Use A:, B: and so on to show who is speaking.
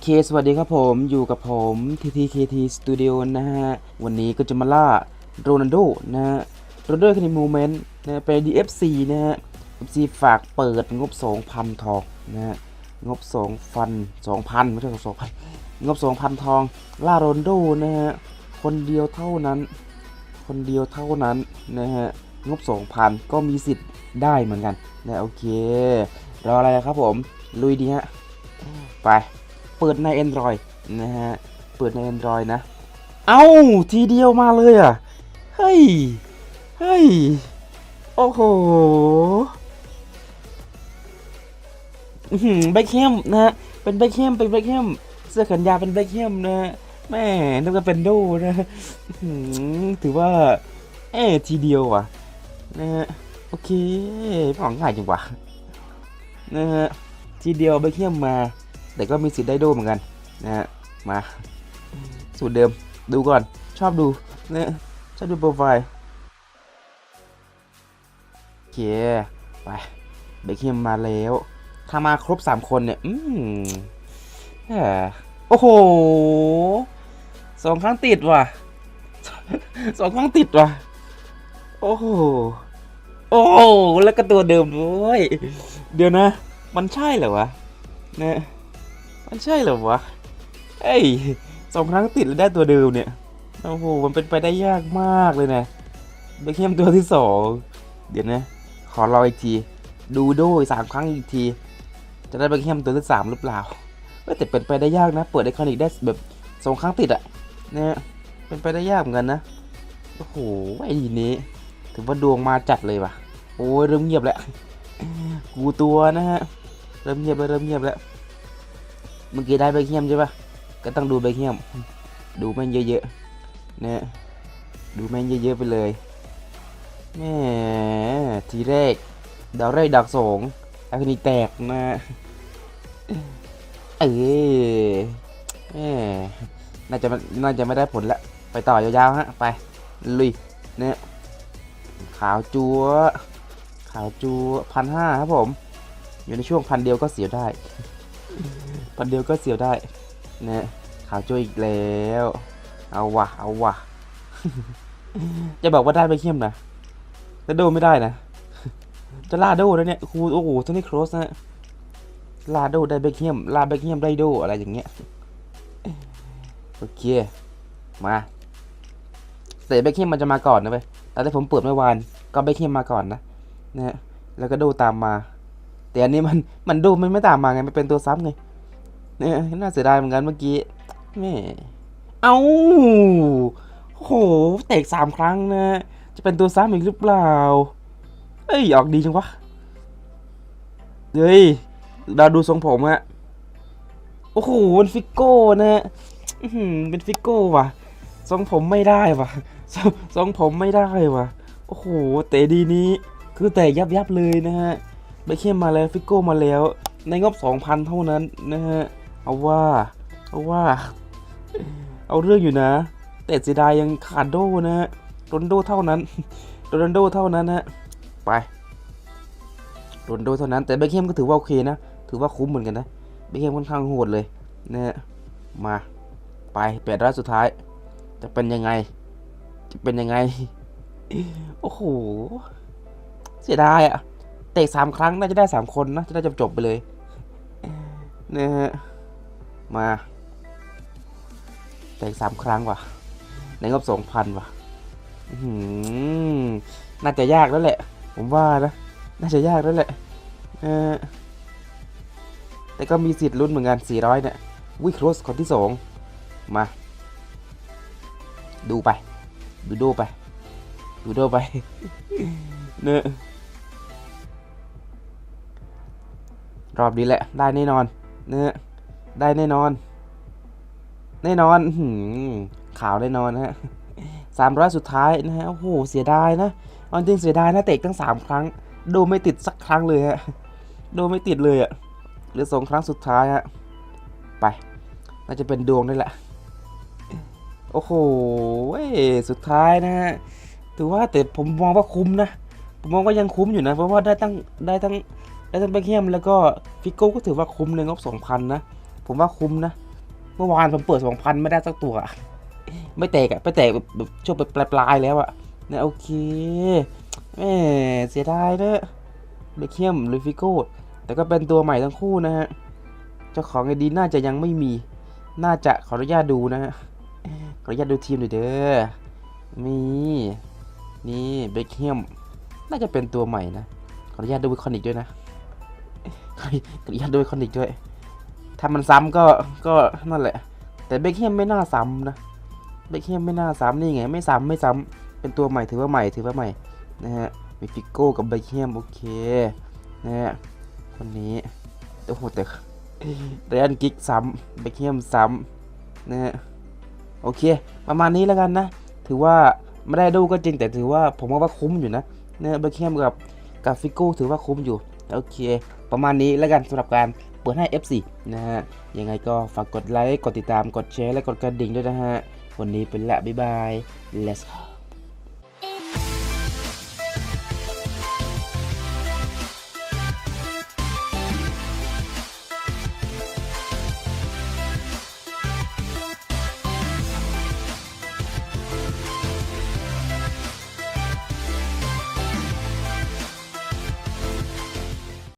A: เค สวัสดีครับผม อยู่กับผม TTKT Studio นะฮะ วันนี้ก็จะมาล่าโรนัลโดนะฮะโรนัลโดคันโมเมนต์นะเป็น DFC นะฮะ FC ฝากเปิดงบ 2,000 ทองนะฮะ งบ 2,000 2,000 ไม่ใช่2,000 งบ 2,000 ทอง ล่าโรนัลโดนะฮะ คนเดียวเท่านั้น คนเดียวเท่านั้นนะฮะ งบ 2,000 ก็มีสิทธิ์ได้เหมือนกันนะโอเค รออะไรครับผม ลุยดีฮะ ไป เปิดใน Android นะฮะ เปิดใน Android นะ เอ้า ทีเดียวมาเลยอะ เฮ้ย เฮ้ย โอ้โหแบ็คแฮมนะฮะ เป็นแบ็คแฮมเป็นแบ็คแฮมเสื้อแขนยาวเป็นแบ็คแฮมนะฮะแม่นึกว่าเป็นโดนะอื้อหือถือว่า เอ๊ทีเดียวอะนะฮะโอเคของง่ายจังวะนะฮะทีเดียวแบ็คแฮมมา แต่ก็มีสิทธิ์ได้โดเหมือนกันนะฮะมาสูตรเดิมดูก่อนชอบดูเนะชอบดูโปรไฟล์โอเคไปเบคแฮมมาแล้ว ถ้ามาครบ 3 คนเนี่ย อืมแหมโอ้โหสองครั้งติดว่ะสองครั้งติดว่ะ โอ้โห โอ้โหแล้วก็ตัวเดิมด้วย เดี๋ยวนะ มันใช่เหรอวะเนี่ย มันใช่เหรอวะ เอ้ยสองครั้งติดแล้วได้ตัวเดิมเนี่ย โอ้โห มันเป็นไปได้ยากมากเลยนะเบคแฮมตัวที่สองเดี๋ยวนะ ขอรออีกที ดูโดยสามครั้งอีกที จะได้เบคแฮมตัวที่สามหรือเปล่าแต่เป็นไปได้ยากนะ เปิดไอคอนิกได้แบบสองครั้งติดอะเนี่ยเป็นไปได้ยากเหมือนกันนะ โอ้โห ไอ้ทีนี้ ถือว่าดวงมาจัดเลยว่ะ โอ้ยเริ่มเงียบแล้ว กูตัวนะฮะ เริ่มเงียบแล้วเริ่มเงียบแล้ว เมื่อกี้ได้เบคแฮมใช่ปะก็ต้องดูเบคแฮมดูแม่งเยอะๆเนี่ยดูแม่งเยอะๆไปเลยแม่ทีแรกดาวแรกดักสองอาคนีแตกนะเออแม่น่าจะน่าจะไม่ได้ผลละไปต่อยาวๆฮะไปลุยเนี่ยขาวจัวขาวจัวพันห้าครับผม อยู่ในช่วงพันเดียวก็เสียได้ พันเดียวก็เสียวได้นะขาวโจอีกแล้ว เอาวะเอาวะจะบอกว่าได้ไปเข้มนะแต่โดไม่ได้นะ จะลาโดแล้วเนี่ยครูโอ้โหท่านี้โครสนะลาโดได้เบคเฮียมลาเบคเฮียมได้โดอะไรอย่างเงี้ยโอเคมาแต่เบคเฮียมมันจะมาก่อนนะเว้ยแต่ที่ผมเปิดเมื่อวานก็เบคเฮียมมาก่อนนะนะฮะแล้วก็โดตามมา แต่อันนี้มันมันโดมันไม่ตามมาไงมันเป็นตัวซ้ำไง เนี่ยน่าเสียดายเหมือนกันเมื่อกี้แม่เอาโหเตะสามครั้งนะ จะเป็นตัวซ้ำอีกหรือเปล่า เอ้ย ออกดีจังวะ เฮ้ยเราดูทรงผมอะโอ้โหเป็นฟิกโก้นะเป็นฟิกโก้ว่ะ ทรงผมไม่ได้ว่ะ ทรงผมไม่ได้ว่ะ โอ้โห เตะดีนี้ คือเตะยับยับเลยนะฮะ ไปเข้มมาแล้วฟิกโก้มาแล้ว ในงบ 2,000 เท่านั้นนะฮะ เอาว่า เอาว่า เอาเรื่องอยู่นะ แต่เสียดายยังขาดโดนะฮะโรนโดเท่านั้นโรนโดเท่านั้นนะไปโรนโดเท่านั้น แต่เบคแฮมก็ถือว่าโอเคนะ ถือว่าคุ้มเหมือนกันนะเบคแฮมค่อนข้างโหดเลยนะฮะมาไปแปดร้านสุดท้าย จะเป็นยังไง จะเป็นยังไง โอ้โห เสียดายอะเตะสามครั้งน่าจะได้สามคนนะ จะได้จบๆไปเลยนะฮะ มาแต่อีกสามครั้งว่ะ ในงบสองพันว่ะน่าจะยากแล้วแหละ ผมว่านะน่าจะยากแล้วแหละเออแต่ก็มีสิทธิ์ลุ้นเหมือนกัน 400 เนี่ยวิครสคนที่สองมา ดูไป ดูโดไป ดูโดไปเนอะรอบนี้แหละ ได้แน่นอน เนื้อ ได้แน่นอน แน่นอนข่าวแน่นอนฮะสามร้อยสุดท้ายนะฮะโอ้โหเสียดายนะเอาจริงเสียดายนะเตะตั้งสามครั้ง ดูไม่ติดสักครั้งเลยฮะดูไม่ติดเลยอะหรือสองครั้งสุดท้ายฮะไป น่าจะเป็นดวงนี่แหละ โอ้โหเว้ยสุดท้ายนะฮะถือว่าแต่ผมมองว่าคุ้มนะผมมองว่ายังคุ้มอยู่นะ เพราะว่าได้ตั้งได้ตั้งได้ทั้งเบคแฮมแล้วก็ฟิโก้ก็ถือว่าคุ้มในงบ2,000นะ ผมว่าคุ้มนะ เมื่อวานผมเปิดสองพันไม่ได้สักตัว ไม่แตกอะไม่แตกแบบช่วงไปปลายๆแล้วอะเนี่ยโอเคแหมเสียดายเนอะเบคเฮียมหรือฟิโก้แต่ก็เป็นตัวใหม่ทั้งคู่นะฮะ เจ้าของไอดีน่าจะยังไม่มี น่าจะขออนุญาตดูนะฮะ ขออนุญาตดูทีมหน่อยเด้อมีนี่เบคเฮียมน่าจะเป็นตัวใหม่นะ ขออนุญาตดูคอนิกด้วยนะขออนุญาตดูคอนิกด้วย ถ้ามันซ้ำก็ก็นั่นแหละ แต่เบคแฮมไม่น่าซ้ำนะเบคแฮมไม่น่าซ้ำนี่ไง ไม่ซ้ำไม่ซ้ำเป็นตัวใหม่ถือว่าใหม่ถือว่าใหม่นะฮะมีฟิโก้กับเบคแฮมโอเคนะฮะคนนี้โอ้โหแต่เรอันกิกซ้ำเบคแฮมซ้ำนะฮะโอเค ประมาณนี้แล้วกันนะ ถือว่าไม่ได้ดูก็จริงแต่ถือว่าผมว่าคุ้มอยู่นะเนะเบคแฮมกับกับฟิโก้ถือว่าคุ้มอยู่ โอเค ประมาณนี้แล้วกันสำหรับการ ปิดให้ F4 นะฮะ ยังไงก็ฝากกดไลค์ กดติดตาม กดแชร์ และกดกระดิ่งด้วยนะฮะ วันนี้เป็นละ บ๊ายบาย let's go